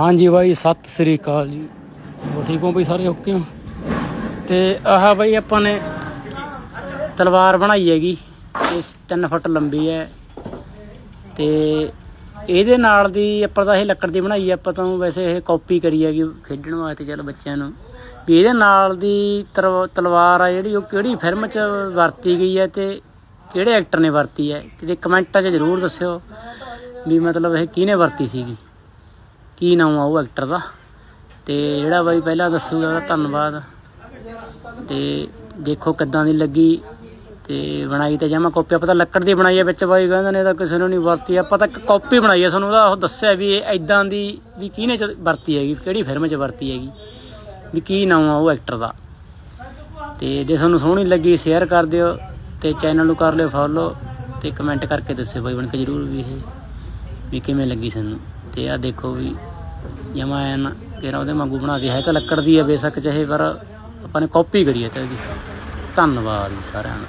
ਹਾਂਜੀ ਬਾਈ, ਸਤਿ ਸ੍ਰੀ ਅਕਾਲ ਜੀ। ਹੋ ਠੀਕ ਹੋ ਬਈ ਸਾਰੇ? ਓਕੇ ਹੋ? ਤੇ ਆਹ ਬਾਈ ਆਪਾਂ ਨੇ ਤਲਵਾਰ ਬਣਾਈ ਹੈਗੀ। ਇਹ 3 ਫੁੱਟ ਲੰਬੀ ਹੈ। ਤੇ ਇਹਦੇ ਨਾਲ ਦੀ ਆਪਾਂ ਤਾਂ ਇਹ ਲੱਕੜ ਦੀ ਬਣਾਈ ਹੈ। ਆਪਾਂ ਤਾਂ ਵੈਸੇ ਇਹ ਕਾਪੀ ਕਰੀ ਹੈਗੀ ਖੇਡਣ ਵਾਸਤੇ, ਚੱਲ ਬੱਚਿਆਂ ਨੂੰ। ਵੀ ਇਹਦੇ ਨਾਲ ਦੀ ਤਰਵ- ਤਲਵਾਰ ਆ ਜਿਹੜੀ, ਉਹ ਕਿਹੜੀ ਫਿਲਮ 'ਚ ਵਰਤੀ ਗਈ ਹੈ ਤੇ ਕਿਹੜੇ ਐਕਟਰ ਨੇ ਵਰਤੀ ਹੈ? ਕਿਤੇ ਕਮੈਂਟਾਂ 'ਚ ਜ਼ਰੂਰ ਦੱਸਿਓ ਵੀ ਮਤਲਬ ਇਹ ਕਿਹਨੇ ਵਰਤੀ ਸੀਗੀ? ਕੀ ਨਾਮ ਆ ਉਹ ਐਕਟਰ ਦਾ? ਤੇ ਜਿਹੜਾ ਬਾਈ ਪਹਿਲਾਂ ਦੱਸੂਗਾ ਉਹਦਾ ਧੰਨਵਾਦ। ਤੇ ਦੇਖੋ ਕਿੱਦਾਂ ਦੀ ਲੱਗੀ। ਤੇ ਬਣਾਈ ਤਾਂ ਜਮਾ ਕਾਪੀ ਆਪਾਂ ਤਾਂ ਲੱਕੜ ਦੀ ਬਣਾਈ ਹੈ ਵਿੱਚ ਬਾਈ, ਕਹਿੰਦੇ ਨੇ ਤਾਂ ਕਿਸੇ ਨੂੰ ਨਹੀਂ ਵਰਤੀ। ਆਪਾਂ ਤਾਂ ਇੱਕ ਕਾਪੀ ਬਣਾਈ ਹੈ ਤੁਹਾਨੂੰ ਉਹਦਾ ਉਹ ਦੱਸਿਆ ਵੀ ਇਹ ਐਦਾਂ ਦੀ ਵੀ ਕਿਹਨੇ ਚ ਵਰਤੀ ਹੈਗੀ, ਕਿਹੜੀ ਫਿਲਮ 'ਚ ਵਰਤੀ ਹੈਗੀ, ਵੀ ਕੀ ਨਾਮ ਆ ਉਹ ਐਕਟਰ ਦਾ। ਤੇ ਜੇ ਤੁਹਾਨੂੰ ਸੋਹਣੀ ਲੱਗੀ ਸ਼ੇਅਰ ਕਰ ਦਿਓ ਤੇ ਚੈਨਲ ਨੂੰ ਕਰ ਲਿਓ ਫੋਲੋ ਤੇ ਕਮੈਂਟ ਕਰਕੇ ਦੱਸਿਓ ਬਾਈ ਬਣ ਕੇ ਜਰੂਰ ਵੀ ਇਹ ਵੀ ਕਿਵੇਂ ਲੱਗੀ ਸਾਨੂੰ। ਤੇ ਆ ਦੇਖੋ ਵੀ ਜਮਾ ਐਨ ਤੇਰਾ ਉਹਦੇ ਵਾਂਗੂ ਬਣਾ ਦੇ ਹੈ ਤਾਂ ਲੱਕੜ ਦੀ ਹੈ ਬੇਸ਼ੱਕ ਚਾਹੇ, ਪਰ ਆਪਾਂ ਨੇ ਕਾਪੀ ਕਰੀ ਹੈ ਤੇ ਇਹਦੀ। ਧੰਨਵਾਦ ਜੀ ਸਾਰਿਆਂ ਦਾ